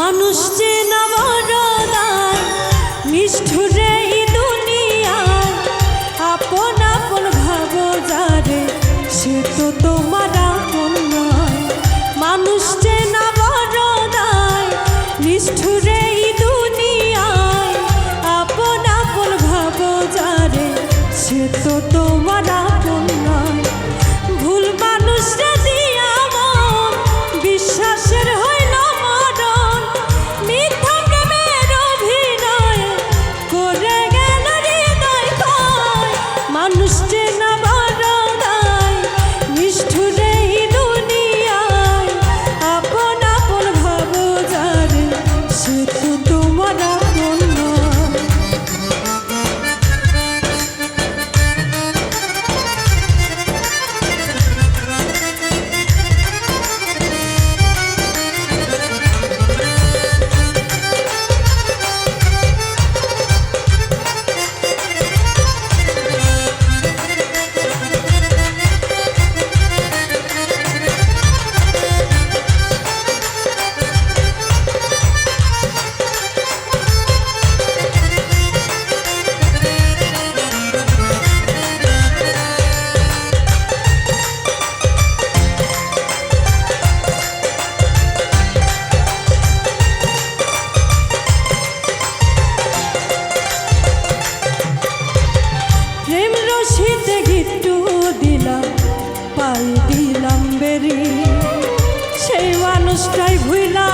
মানুষ যে নবরদার নিষ্ঠুর একটু দিলাম পাই দিলাম বেরি। সেই মানুষটাই ভুলা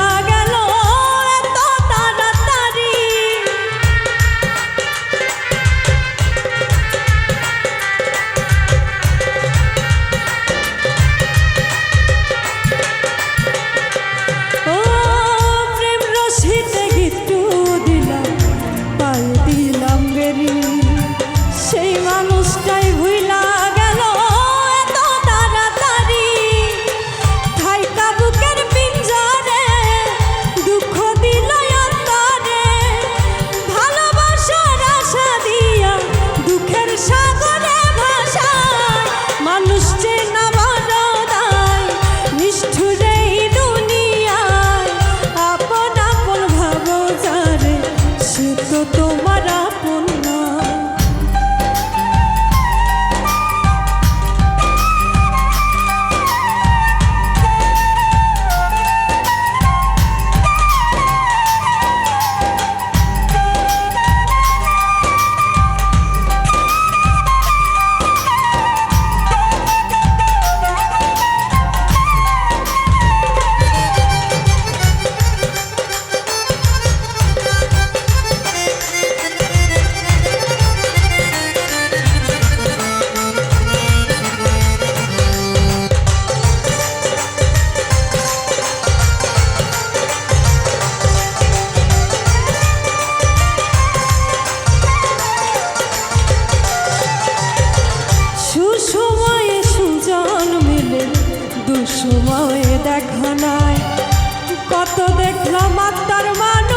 সময় দেখা নাই। কত দেখলাম আত্মার মানুষ।